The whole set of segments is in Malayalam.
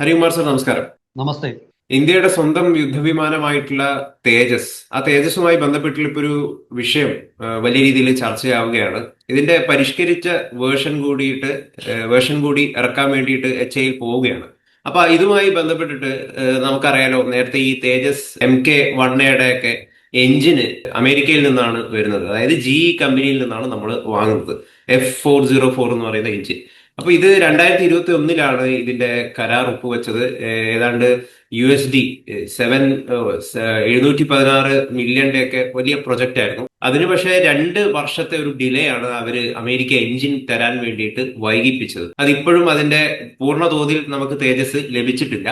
ഹരികുമാർ സർ നമസ്കാരം. നമസ്തേ. ഇന്ത്യയുടെ സ്വന്തം യുദ്ധവിമാനമായിട്ടുള്ള തേജസ് ആ തേജസുമായി ബന്ധപ്പെട്ടുള്ള ഇപ്പൊ ഒരു വിഷയം വലിയ രീതിയിൽ ചർച്ചയാവുകയാണ്. ഇതിന്റെ പരിഷ്കരിച്ച വേർഷൻ കൂടിയിട്ട് വേർഷൻ കൂടി ഇറക്കാൻ വേണ്ടിയിട്ട് എച്ച് ഐയിൽ പോവുകയാണ്. അപ്പൊ ഇതുമായി ബന്ധപ്പെട്ടിട്ട് നമുക്കറിയാലോ നേരത്തെ ഈ തേജസ് എം കെ വണ്ണയുടെ ഒക്കെ എഞ്ചിന് അമേരിക്കയിൽ നിന്നാണ് വരുന്നത്. അതായത് ജി കമ്പനിയിൽ നിന്നാണ് നമ്മൾ വാങ്ങുന്നത്. എഫ് ഫോർ സീറോ ഫോർ എന്ന് പറയുന്ന എഞ്ചിൻ. അപ്പൊ ഇത് രണ്ടായിരത്തി ഇരുപത്തി ഒന്നിലാണ് ഇതിന്റെ കരാർ ഒപ്പുവെച്ചത്. ഏതാണ്ട് യു എസ് ഡി സെവൻ എഴുന്നൂറ്റി പതിനാറ് മില്യന്റെ ഒക്കെ വലിയ പ്രൊജക്റ്റ് ആയിരുന്നു അതിന് പക്ഷേ രണ്ട് വർഷത്തെ ഒരു ഡിലേ ആണ് അവർ അമേരിക്ക എഞ്ചിൻ തരാൻ വേണ്ടിയിട്ട് വൈകിപ്പിച്ചത്. അതിപ്പോഴും അതിന്റെ പൂർണ തോതിൽ നമുക്ക് തേജസ് ലഭിച്ചിട്ടില്ല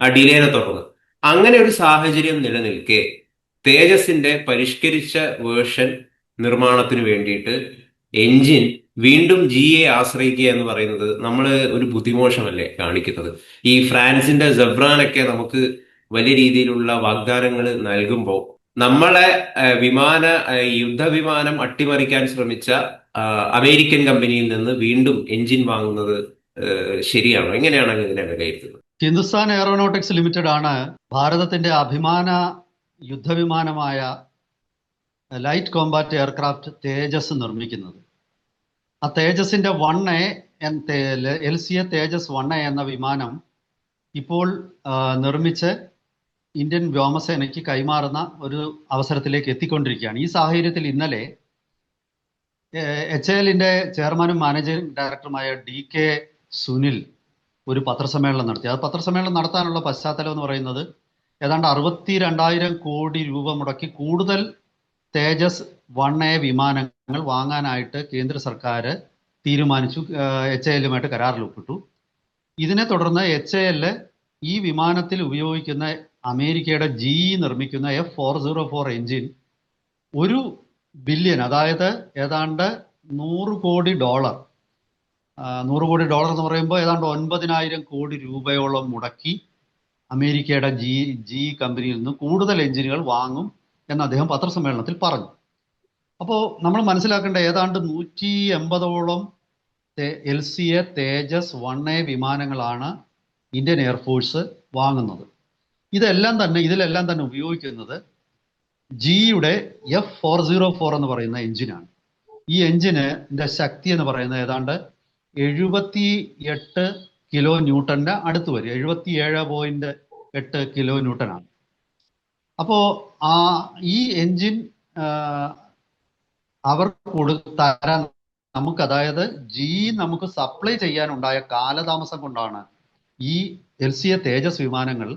ആ ഡിലേനെ തുടർന്ന്. അങ്ങനെ ഒരു സാഹചര്യം നിലനിൽക്കെ തേജസിന്റെ പരിഷ്കരിച്ച വേർഷൻ നിർമ്മാണത്തിന് വേണ്ടിയിട്ട് എഞ്ചിൻ വീണ്ടും ജിയെ ആശ്രയിക്കുക എന്ന് പറയുന്നത് നമ്മൾ ഒരു ബുദ്ധിമോശമല്ലേ കാണിക്കുന്നത്? ഈ ഫ്രാൻസിന്റെ ജബ്രാനൊക്കെ നമുക്ക് വലിയ രീതിയിലുള്ള വാഗ്ദാനങ്ങൾ നൽകുമ്പോൾ നമ്മളെ വിമാന യുദ്ധവിമാനം അട്ടിമറിക്കാൻ ശ്രമിച്ച അമേരിക്കൻ കമ്പനിയിൽ നിന്ന് വീണ്ടും എഞ്ചിൻ വാങ്ങുന്നത് ശരിയാണോ? എങ്ങനെയാണ് ഇതിനെ വിലയിരുത്തുന്നത്? ഹിന്ദുസ്ഥാൻ എയറോനോട്ടിക്സ് ലിമിറ്റഡ് ആണ് ഭാരതത്തിന്റെ അഭിമാന യുദ്ധവിമാനമായ ലൈറ്റ് കോമ്പാറ്റ് എയർക്രാഫ്റ്റ് തേജസ് നിർമ്മിക്കുന്നത്. ആ തേജസിന്റെ one A L C A Tejas one A എന്ന വിമാനം ഇപ്പോൾ നിർമ്മിച്ച് ഇന്ത്യൻ വ്യോമസേനയ്ക്ക് കൈമാറുന്ന ഒരു അവസരത്തിലേക്ക് എത്തിക്കൊണ്ടിരിക്കുകയാണ്. ഈ സാഹചര്യത്തിൽ ഇന്നലെ എച്ച് എല്ലിന്റെ ചെയർമാനും മാനേജിംഗ് ഡയറക്ടറുമായ ഡി കെ സുനിൽ ഒരു പത്രസമ്മേളനം നടത്തി. ആ പത്രസമ്മേളനം നടത്താനുള്ള പശ്ചാത്തലം എന്ന് പറയുന്നത് ഏതാണ്ട് അറുപത്തി രണ്ടായിരം കോടി രൂപ മുടക്കി കൂടുതൽ തേജസ് വൺ എ വിമാനങ്ങൾ വാങ്ങാനായിട്ട് കേന്ദ്ര സർക്കാർ തീരുമാനിച്ചു എച്ച് എ എല്ലുമായിട്ട് കരാറിൽ ഒപ്പിട്ടു. ഇതിനെ തുടർന്ന് എച്ച് എ എല്ല് ഈ വിമാനത്തിൽ ഉപയോഗിക്കുന്ന അമേരിക്കയുടെ ജി നിർമ്മിക്കുന്ന F four zero four engine ഒരു ബില്യൺ അതായത് ഏതാണ്ട് നൂറ് കോടി ഡോളർ നൂറ് കോടി ഡോളർ എന്ന് പറയുമ്പോൾ ഏതാണ്ട് ഒൻപതിനായിരം കോടി രൂപയോളം മുടക്കി അമേരിക്കയുടെ ജി ജി കമ്പനിയിൽ നിന്ന് കൂടുതൽ എഞ്ചിനുകൾ വാങ്ങും എന്ന് അദ്ദേഹം പത്രസമ്മേളനത്തിൽ പറഞ്ഞു. അപ്പോൾ നമ്മൾ മനസ്സിലാക്കേണ്ട ഏതാണ്ട് നൂറ്റി എൺപതോളം L C A Tejas one A വിമാനങ്ങളാണ് ഇന്ത്യൻ എയർഫോഴ്സ് വാങ്ങുന്നത്. ഇതെല്ലാം തന്നെ ഇതിലെല്ലാം തന്നെ ഉപയോഗിക്കുന്നത് ജിയുടെ എഫ് ഫോർ സീറോ ഫോർ എന്ന് പറയുന്ന എഞ്ചിനാണ്. ഈ എഞ്ചിന് ശക്തി എന്ന് പറയുന്നത് ഏതാണ്ട് എഴുപത്തി എട്ട് കിലോ ന്യൂട്ടന്റെ അടുത്ത് വരും. എഴുപത്തി ഏഴ് പോയിന്റ് എട്ട് കിലോ ന്യൂട്ടനാണ്. അപ്പോ ആ ഈ എൻജിൻ അവർ കൊടുത്തരാൻ തരാൻ നമുക്ക് അതായത് ജി നമുക്ക് സപ്ലൈ ചെയ്യാനുണ്ടായ കാലതാമസം കൊണ്ടാണ് ഈ എൽ സി എ തേജസ് വിമാനങ്ങൾ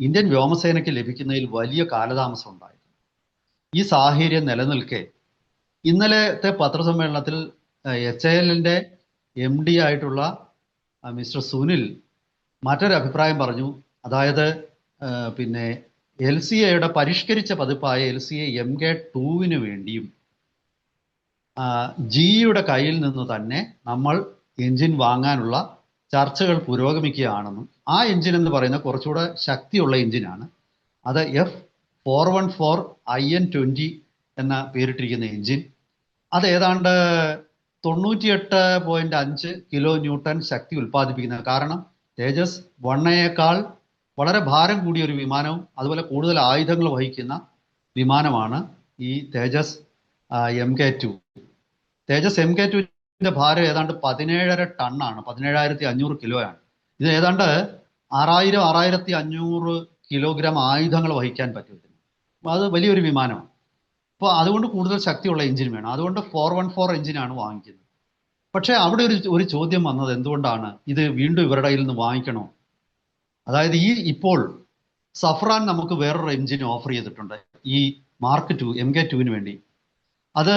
ഇന്ത്യൻ വ്യോമസേനയ്ക്ക് ലഭിക്കുന്നതിൽ വലിയ കാലതാമസം ഉണ്ടായത്. ഈ സാഹചര്യം നിലനിൽക്കെ ഇന്നലത്തെ പത്രസമ്മേളനത്തിൽ എച്ച് ഐ എല്ലിന്റെ എം ഡി ആയിട്ടുള്ള മിസ്റ്റർ സുനിൽ മറ്റൊരു അഭിപ്രായം പറഞ്ഞു. അതായത് പിന്നെ എൽ സി എയുടെ പരിഷ്കരിച്ച പതിപ്പായ L C A M K ടൂവിന് വേണ്ടിയും ജിയുടെ കയ്യിൽ നിന്ന് തന്നെ നമ്മൾ എഞ്ചിൻ വാങ്ങാനുള്ള ചർച്ചകൾ പുരോഗമിക്കുകയാണെന്നും ആ എഞ്ചിൻ എന്ന് പറയുന്ന കുറച്ചുകൂടെ ശക്തിയുള്ള എഞ്ചിനാണ്. അത് F four one four I N twenty എന്ന പേരിട്ടിരിക്കുന്ന എഞ്ചിൻ. അത് ഏതാണ്ട് തൊണ്ണൂറ്റിയെട്ട് പോയിന്റ് അഞ്ച് കിലോ ന്യൂട്ടൺ ശക്തി ഉൽപ്പാദിപ്പിക്കുന്നത് കാരണം തേജസ് വണ്ണയേക്കാൾ വളരെ ഭാരം കൂടിയ ഒരു വിമാനവും അതുപോലെ കൂടുതൽ ആയുധങ്ങൾ വഹിക്കുന്ന വിമാനമാണ് ഈ Tejas M K two Tejas M K ടുവിന്റെ ഭാരം ഏതാണ്ട് പതിനേഴര ടണ്ണാണ്. പതിനേഴായിരത്തി അഞ്ഞൂറ് കിലോയാണ്. ഇത് ഏതാണ്ട് ആറായിരം ആറായിരത്തി അഞ്ഞൂറ് കിലോഗ്രാം ആയുധങ്ങൾ വഹിക്കാൻ പറ്റും. അത് വലിയൊരു വിമാനമാണ്. അപ്പോൾ അതുകൊണ്ട് കൂടുതൽ ശക്തിയുള്ള എഞ്ചിൻ വേണം. അതുകൊണ്ട് ഫോർ വൺ ഫോർ എഞ്ചിനാണ് വാങ്ങിക്കുന്നത്. പക്ഷേ അവിടെ ഒരു ഒരു ചോദ്യം വന്നത് എന്തുകൊണ്ടാണ് ഇത് വീണ്ടും ഇവരുടെ കയ്യിൽ നിന്ന് വാങ്ങിക്കണോ? അതായത് ഈ ഇപ്പോൾ സഫ്രാൻ നമുക്ക് വേറൊരു എഞ്ചിൻ ഓഫർ ചെയ്തിട്ടുണ്ട്. ഈ മാർക്ക് ടു എം കെ ടുവിന് വേണ്ടി. അത്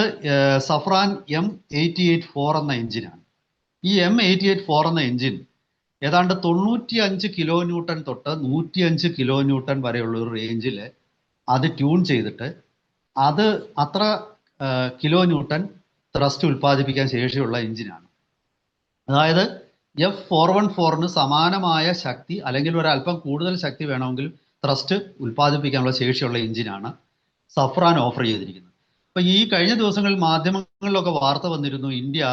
Safran M eighty eight four എന്ന എഞ്ചിനാണ് ഈ എം എയ്റ്റി എയ്റ്റ് ഫോർ എന്ന എഞ്ചിൻ ഏതാണ്ട് തൊണ്ണൂറ്റി അഞ്ച് കിലോ ന്യൂട്ടൺ തൊട്ട് നൂറ്റി അഞ്ച് കിലോ ന്യൂട്ടൺ വരെയുള്ള ഒരു റേഞ്ചിൽ അത് ട്യൂൺ ചെയ്തിട്ട് അത് അത്ര കിലോ ന്യൂട്ടൺ ത്രസ്റ്റ് ഉൽപ്പാദിപ്പിക്കാൻ ശേഷിയുള്ള എഞ്ചിനാണ് അതായത് എഫ് ഫോർ വൺ ഫോറിന് സമാനമായ ശക്തി അല്ലെങ്കിൽ ഒരല്പം കൂടുതൽ ശക്തി വേണമെങ്കിൽ ത്രസ്റ്റ് ഉൽപ്പാദിപ്പിക്കാനുള്ള ശേഷിയുള്ള എഞ്ചിനാണ് സഫ്രാൻ ഓഫർ ചെയ്തിരിക്കുന്നത്. അപ്പൊ ഈ കഴിഞ്ഞ ദിവസങ്ങളിൽ മാധ്യമങ്ങളിലൊക്കെ വാർത്ത വന്നിരുന്നു ഇന്ത്യ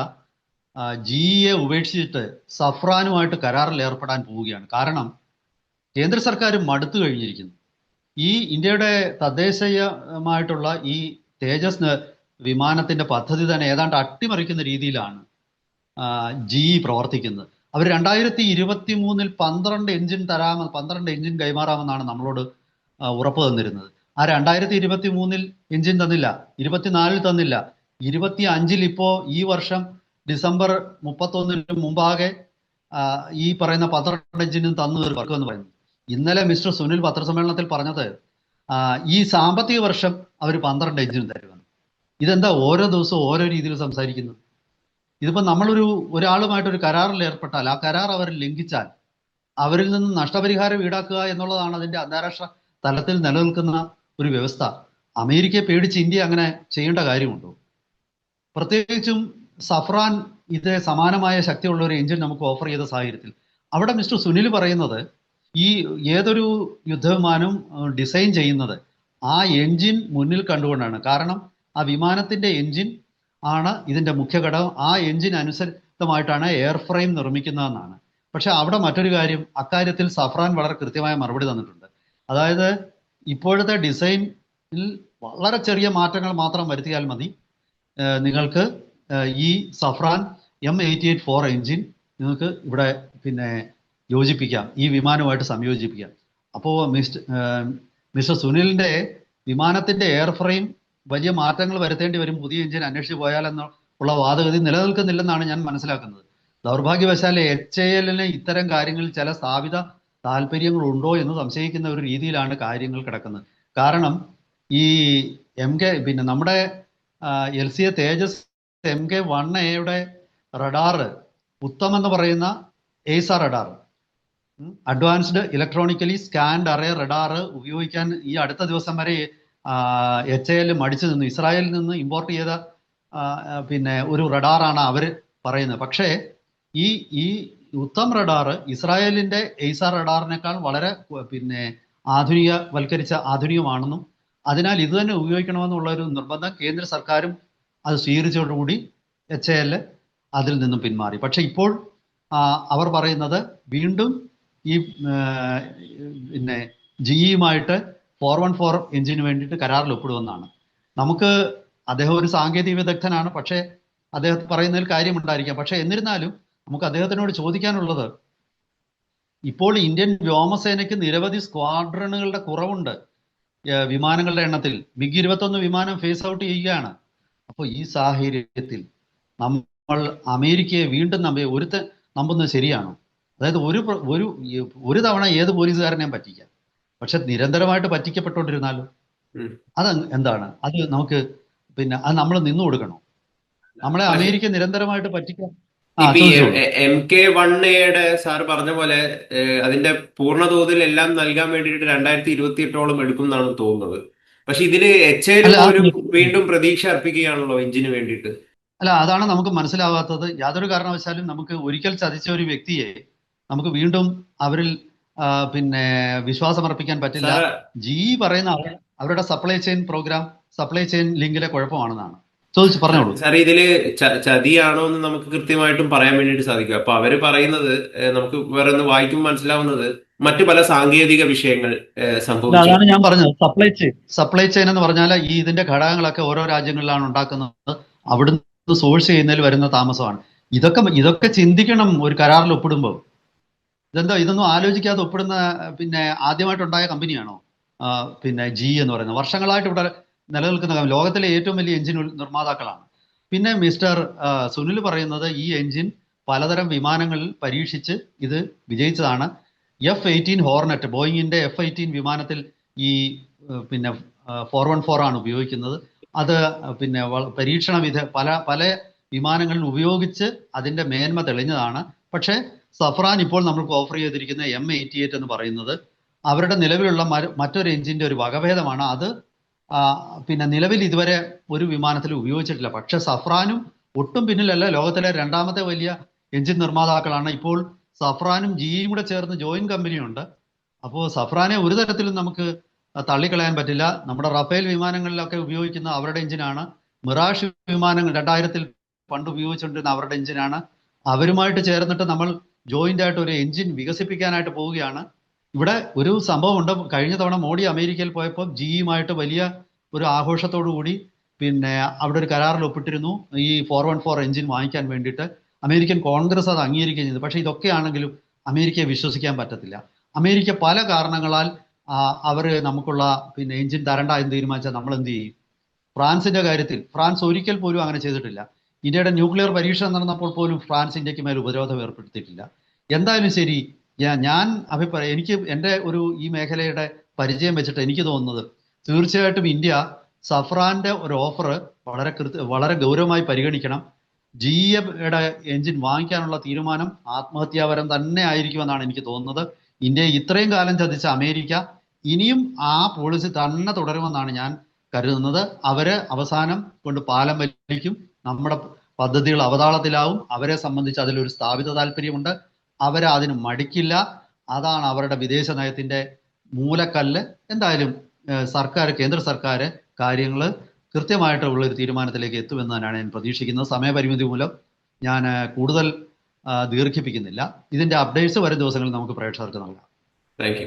ജി എ ഉപേക്ഷിച്ചിട്ട് സഫ്രാനുമായിട്ട് കരാറിൽ ഏർപ്പെടാൻ പോവുകയാണ്. കാരണം കേന്ദ്ര സർക്കാർ മടുത്തു കഴിഞ്ഞിരിക്കുന്നു. ഈ ഇന്ത്യയുടെ തദ്ദേശീയമായിട്ടുള്ള ഈ തേജസ് വിമാനത്തിന്റെ പദ്ധതി തന്നെ ഏതാണ്ട് അട്ടിമറിക്കുന്ന രീതിയിലാണ് ജി പ്രവർത്തിക്കുന്നത്. അവർ രണ്ടായിരത്തി ഇരുപത്തി മൂന്നിൽ പന്ത്രണ്ട് എഞ്ചിൻ തരാമെന്ന് പന്ത്രണ്ട് എഞ്ചിൻ കൈമാറാമെന്നാണ് നമ്മളോട് ഉറപ്പ് തന്നിരുന്നത്. ആ രണ്ടായിരത്തി ഇരുപത്തി മൂന്നിൽ എഞ്ചിൻ തന്നില്ല ഇരുപത്തിനാലിൽ തന്നില്ല. ഇരുപത്തി അഞ്ചിൽ ഇപ്പോ ഈ വർഷം ഡിസംബർ മുപ്പത്തൊന്നിന് മുമ്പാകെ ഈ പറയുന്ന പന്ത്രണ്ട് എഞ്ചിനും തന്നു തീർക്കുമെന്ന് പറയുന്നു. ഇന്നലെ മിസ്റ്റർ സുനിൽ പത്രസമ്മേളനത്തിൽ പറഞ്ഞത് ഈ സാമ്പത്തിക വർഷം അവർ പന്ത്രണ്ട് എഞ്ചിനും തരുമെന്ന്. ഇതെന്താ ഓരോ ദിവസവും ഓരോ രീതിയിൽ സംസാരിക്കുന്നത് ഇതിപ്പോ നമ്മളൊരു ഒരാളുമായിട്ട് ഒരു കരാറിൽ ഏർപ്പെട്ടാൽ ആ കരാർ അവർ ലംഘിച്ചാൽ അവരിൽ നിന്ന് നഷ്ടപരിഹാരം ഈടാക്കുക എന്നുള്ളതാണ് അതിന്റെ അന്താരാഷ്ട്ര തലത്തിൽ നിലനിൽക്കുന്ന ഒരു വ്യവസ്ഥ. അമേരിക്കയെ പേടിച്ച് ഇന്ത്യ അങ്ങനെ ചെയ്യേണ്ട കാര്യമുണ്ടോ? പ്രത്യേകിച്ചും സഫ്രാൻ ഇത് സമാനമായ ശക്തിയുള്ള ഒരു എഞ്ചിൻ നമുക്ക് ഓഫർ ചെയ്ത സാഹചര്യത്തിൽ. അവിടെ മിസ്റ്റർ സുനിൽ പറയുന്നത് ഈ ഏതൊരു യുദ്ധവിമാനം ഡിസൈൻ ചെയ്യുന്നത് ആ എഞ്ചിൻ മുന്നിൽ കണ്ടുകൊണ്ടാണ്. കാരണം ആ വിമാനത്തിന്റെ എഞ്ചിൻ ആണ് ഇതിന്റെ മുഖ്യ ഘടകം. ആ എഞ്ചിൻ അനുസരിതമായിട്ടാണ് എയർ ഫ്രെയിം നിർമ്മിക്കുന്നതെന്നാണ്. പക്ഷെ അവിടെ മറ്റൊരു കാര്യം അക്കാര്യത്തിൽ സഫ്രാൻ വളരെ കൃത്യമായ മറുപടി തന്നിട്ടുണ്ട്. അതായത് ഇപ്പോഴത്തെ ഡിസൈനിൽ വളരെ ചെറിയ മാറ്റങ്ങൾ മാത്രം വരുത്തിയാൽ മതി. നിങ്ങൾക്ക് ഈ Safran M eighty eight four engine നിങ്ങൾക്ക് ഇവിടെ പിന്നെ യോജിപ്പിക്കാം. ഈ വിമാനവുമായിട്ട് സംയോജിപ്പിക്കാം. അപ്പോൾ മിസ്റ്റർ മിസ്റ്റർ സുനിലിന്റെ വിമാനത്തിന്റെ എയർ ഫ്രെയിം വലിയ മാറ്റങ്ങൾ വരുത്തേണ്ടി വരും. പുതിയ എഞ്ചിൻ അന്വേഷിച്ച് പോയാലെന്ന് ഉള്ള വാദഗതി നിലനിൽക്കുന്നില്ലെന്നാണ് ഞാൻ മനസ്സിലാക്കുന്നത്. ദൗർഭാഗ്യവശാൽ എച്ച് എ എല്ലിന് ഇത്തരം കാര്യങ്ങളിൽ ചില സ്ഥാപിത താല്പര്യങ്ങളുണ്ടോ എന്ന് സംശയിക്കുന്ന ഒരു രീതിയിലാണ് കാര്യങ്ങൾ കിടക്കുന്നത്. കാരണം ഈ എം കെ പിന്നെ നമ്മുടെ L C A Tejas M K one എയുടെ റഡാറ് ഉത്തം എന്ന് പറയുന്ന AESA radar advanced electronically scanned array radar ഉപയോഗിക്കാൻ ഈ അടുത്ത ദിവസം വരെ എച്ച് എൽ മടിച്ചു നിന്ന്. ഇസ്രായേലിൽ നിന്ന് ഇമ്പോർട്ട് ചെയ്ത പിന്നെ ഒരു റഡാറാണ് അവർ പറയുന്നത്. പക്ഷേ ഈ ഈ ഉത്തം റഡാർ ഇസ്രായേലിന്റെ എയ്സാർ റഡാറിനേക്കാൾ വളരെ പിന്നെ ആധുനിക വൽക്കരിച്ച ആധുനികമാണെന്നും അതിനാൽ ഇത് തന്നെ ഉപയോഗിക്കണമെന്നുള്ള ഒരു നിർബന്ധം കേന്ദ്ര സർക്കാരും അത് സ്വീകരിച്ചതോടുകൂടി എച്ച് എൽ അതിൽ നിന്നും പിന്മാറി. പക്ഷെ ഇപ്പോൾ അവർ പറയുന്നത് വീണ്ടും ഈ പിന്നെ ജിയുമായിട്ട് ഫോർ വൺ ഫോർ എഞ്ചിന് വേണ്ടിയിട്ട് കരാറിൽ ഒപ്പിടുമെന്നാണ്. നമുക്ക് അദ്ദേഹം ഒരു സാങ്കേതിക വിദഗ്ധനാണ് പക്ഷേ അദ്ദേഹം പറയുന്നതിൽ കാര്യമുണ്ടായിരിക്കാം. പക്ഷെ എന്നിരുന്നാലും നമുക്ക് അദ്ദേഹത്തിനോട് ചോദിക്കാനുള്ളത് ഇപ്പോൾ ഇന്ത്യൻ വ്യോമസേനയ്ക്ക് നിരവധി സ്ക്വാഡ്രണുകളുടെ കുറവുണ്ട്. വിമാനങ്ങളുടെ എണ്ണത്തിൽ. മിഗ് ഇരുപത്തൊന്ന് വിമാനം ഫേസ് ഔട്ട് ചെയ്യുകയാണ്. അപ്പോൾ ഈ സാഹചര്യത്തിൽ നമ്മൾ അമേരിക്കയെ വീണ്ടും നമ്പ ഒരുത്ത നമ്പുന്നത് ശരിയാണോ? അതായത് ഒരു ഒരു ഒരു തവണ ഏത് പോലീസുകാരനെയും പറ്റിക്കാം. പക്ഷെ നിരന്തരമായിട്ട് പറ്റിക്കപ്പെട്ടുകൊണ്ടിരുന്നാലും. അത് എന്താണ്? അത് നമുക്ക് പിന്നെ അത് നമ്മൾ നിന്നു കൊടുക്കണോ? നമ്മളെ അമേരിക്ക നിരന്തരമായിട്ട് പറ്റിക്കാൻ ചോദിച്ചോളൂ. എം കെ വൺ എയുടെ സാർ പറഞ്ഞ പോലെ അതിന്റെ പൂർണ തോതിൽ എല്ലാം നൽകാൻ വേണ്ടിയിട്ട് രണ്ടായിരത്തി ഇരുപത്തി എട്ടോളം എടുക്കും എന്നാണ് തോന്നുന്നത്. പക്ഷെ ഇതിന് എച്ച് വീണ്ടും പ്രതീക്ഷ അർപ്പിക്കുകയാണല്ലോ എഞ്ചിന് വേണ്ടിയിട്ട്. അല്ല അതാണ് നമുക്ക് മനസ്സിലാവാത്തത്. യാതൊരു കാരണവശാലും നമുക്ക് ഒരിക്കൽ ചതിച്ച ഒരു വ്യക്തിയെ നമുക്ക് വീണ്ടും അവരിൽ പിന്നെ വിശ്വാസം അർപ്പിക്കാൻ പറ്റില്ല. ജി പറയുന്ന അവരുടെ supply chain programme supply chain ലിങ്കിലെ കുഴപ്പമാണെന്നാണ്. ചോദിച്ചു പറഞ്ഞോളൂ. സാർ ഇതിൽ ചതിയാണോ എന്ന് നമുക്ക് കൃത്യമായിട്ടും പറയാൻ വേണ്ടിട്ട് സാധിക്കും. അപ്പൊ അവർ പറയുന്നത് നമുക്ക് വേറെ ഒന്ന് വായിക്കുമ്പോൾ മനസ്സിലാവുന്നത് മറ്റു പല സാങ്കേതിക വിഷയങ്ങൾ സംഭവിച്ചു. അതാണ് ഞാൻ പറഞ്ഞത്. സപ്ലൈ ചെയിൻ സപ്ലൈ ചെയിൻ എന്ന് പറഞ്ഞാൽ ഈ ഇതിന്റെ ഘടകങ്ങളൊക്കെ ഓരോ രാജ്യങ്ങളിലാണ് ഉണ്ടാക്കുന്നത്. അവിടുന്ന് സോഴ്സ് ചെയ്യുന്നതിൽ വരുന്ന താമസമാണ്. ഇതൊക്കെ ഇതൊക്കെ ചിന്തിക്കണം ഒരു കരാറിൽ ഒപ്പിടുമ്പോൾ ഇതെന്താ ഇതൊന്നും ആലോചിക്കാതെ ഒപ്പിടുന്ന പിന്നെ ആദ്യമായിട്ടുണ്ടായ കമ്പനിയാണോ? പിന്നെ ജി എന്ന് പറയുന്നത് വർഷങ്ങളായിട്ട് ഇവിടെ നിലനിൽക്കുന്ന ലോകത്തിലെ ഏറ്റവും വലിയ എഞ്ചിൻ നിർമ്മാതാക്കളാണ്. പിന്നെ മിസ്റ്റർ സുനിൽ പറയുന്നത് ഈ എഞ്ചിൻ പലതരം വിമാനങ്ങളിൽ പരീക്ഷിച്ച് ഇത് വിജയിച്ചതാണ്. എഫ് എയ്റ്റീൻ ഹോർണറ്റ് ബോയിങ്ങിന്റെ എഫ് എയ്റ്റീൻ വിമാനത്തിൽ ഈ പിന്നെ ഫോർ വൺ ഫോർ ആണ് ഉപയോഗിക്കുന്നത്. അത് പിന്നെ പരീക്ഷണ വിധ പല പല വിമാനങ്ങളിൽ ഉപയോഗിച്ച് അതിന്റെ മേന്മ തെളിഞ്ഞതാണ്. പക്ഷേ സഫ്രാൻ ഇപ്പോൾ നമ്മൾക്ക് ഓഫർ ചെയ്തിരിക്കുന്ന എം എയ്റ്റി എയ്റ്റ് എന്ന് പറയുന്നത്. അവരുടെ നിലവിലുള്ള മറ്റൊരു എഞ്ചിന്റെ ഒരു വകഭേദമാണ്. അത് പിന്നെ നിലവിൽ ഇതുവരെ ഒരു വിമാനത്തിൽ ഉപയോഗിച്ചിട്ടില്ല. പക്ഷെ സഫ്രാനും ഒട്ടും പിന്നിലല്ല. ലോകത്തിലെ രണ്ടാമത്തെ വലിയ എഞ്ചിൻ നിർമ്മാതാക്കളാണ് ഇപ്പോൾ സഫ്രാനും ജിയും കൂടെ ചേർന്ന് ജോയിൻ കമ്പനിയുണ്ട്. അപ്പോൾ സഫ്രാനെ ഒരു തരത്തിലും നമുക്ക് തള്ളിക്കളയാൻ പറ്റില്ല. നമ്മുടെ റഫേൽ വിമാനങ്ങളിലൊക്കെ ഉപയോഗിക്കുന്ന അവരുടെ എഞ്ചിനാണ്. മിറാഷ് വിമാനങ്ങൾ രണ്ടായിരത്തിൽ പണ്ട് ഉപയോഗിച്ചുകൊണ്ടിരുന്ന അവരുടെ എഞ്ചിനാണ്. അവരുമായിട്ട് ചേർന്നിട്ട് നമ്മൾ ജോയിന്റ് ആയിട്ട് ഒരു എഞ്ചിൻ വികസിപ്പിക്കാനായിട്ട് പോവുകയാണ്. ഇവിടെ ഒരു സംഭവമുണ്ട് കഴിഞ്ഞ തവണ മോഡി അമേരിക്കയിൽ പോയപ്പോൾ ജിയുമായിട്ട് വലിയ ഒരു ആഘോഷത്തോടു കൂടി പിന്നെ അവിടെ ഒരു കരാറിൽ ഒപ്പിട്ടിരുന്നു. ഈ ഫോർ വൺ ഫോർ എഞ്ചിൻ വാങ്ങിക്കാൻ വേണ്ടിയിട്ട്. അമേരിക്കൻ കോൺഗ്രസ് അത് അംഗീകരിക്കുകയും ചെയ്തു. പക്ഷേ ഇതൊക്കെയാണെങ്കിലും അമേരിക്കയെ വിശ്വസിക്കാൻ പറ്റത്തില്ല. അമേരിക്ക പല കാരണങ്ങളാൽ അവർ നമുക്കുള്ള പിന്നെ എഞ്ചിൻ തരണ്ട എന്ന് തീരുമാനിച്ചാൽ നമ്മൾ എന്ത് ചെയ്യും? ഫ്രാൻസിന്റെ കാര്യത്തിൽ ഫ്രാൻസ് ഒരിക്കൽ പോലും അങ്ങനെ ചെയ്തിട്ടില്ല. ഇന്ത്യയുടെ ന്യൂക്ലിയർ പരീക്ഷണം നടന്നപ്പോൾ പോലും ഫ്രാൻസ് ഇന്ത്യയ്ക്ക് മേൽ ഉപരോധം ഏർപ്പെടുത്തിയിട്ടില്ല. എന്തായാലും ശരി ഞാൻ അഭിപ്രായം എനിക്ക് എന്റെ ഒരു ഈ മേഖലയുടെ പരിചയം വെച്ചിട്ട് എനിക്ക് തോന്നുന്നത് തീർച്ചയായിട്ടും ഇന്ത്യ സഫ്രാന്റെ ഒരു ഓഫർ വളരെ കൃത്യ വളരെ ഗൗരവമായി പരിഗണിക്കണം. ജി എയുടെ എഞ്ചിൻ വാങ്ങിക്കാനുള്ള തീരുമാനം ആത്മഹത്യാപരം തന്നെ ആയിരിക്കുമെന്നാണ് എനിക്ക് തോന്നുന്നത്. ഇന്ത്യയെ ഇത്രയും കാലം ചതിച്ച അമേരിക്ക ഇനിയും ആ പോളിസി തന്നെ തുടരുമെന്നാണ് ഞാൻ കരുതുന്നത്. അവർ അവസാനം കൊണ്ട് പാലം വലിക്കും. നമ്മുടെ പദ്ധതികൾ അവതാളത്തിലാവും. അവരെ സംബന്ധിച്ച് അതിലൊരു സ്ഥാപിത താല്പര്യമുണ്ട്. അവരെ മടിക്കില്ല. അതാണ് അവരുടെ വിദേശ നയത്തിന്റെ മൂലക്കല്ല്. എന്തായാലും സർക്കാർ കേന്ദ്ര സർക്കാർ കാര്യങ്ങൾ കൃത്യമായിട്ടുള്ള ഒരു തീരുമാനത്തിലേക്ക് എത്തുമെന്ന് തന്നെയാണ് ഞാൻ പ്രതീക്ഷിക്കുന്നത്. സമയപരിമിതി മൂലം ഞാൻ കൂടുതൽ ദീർഘിപ്പിക്കുന്നില്ല. ഇതിന്റെ അപ്ഡേറ്റ്സ് വരും ദിവസങ്ങളിൽ നമുക്ക് പ്രേക്ഷകർക്ക് നൽകാം. താങ്ക്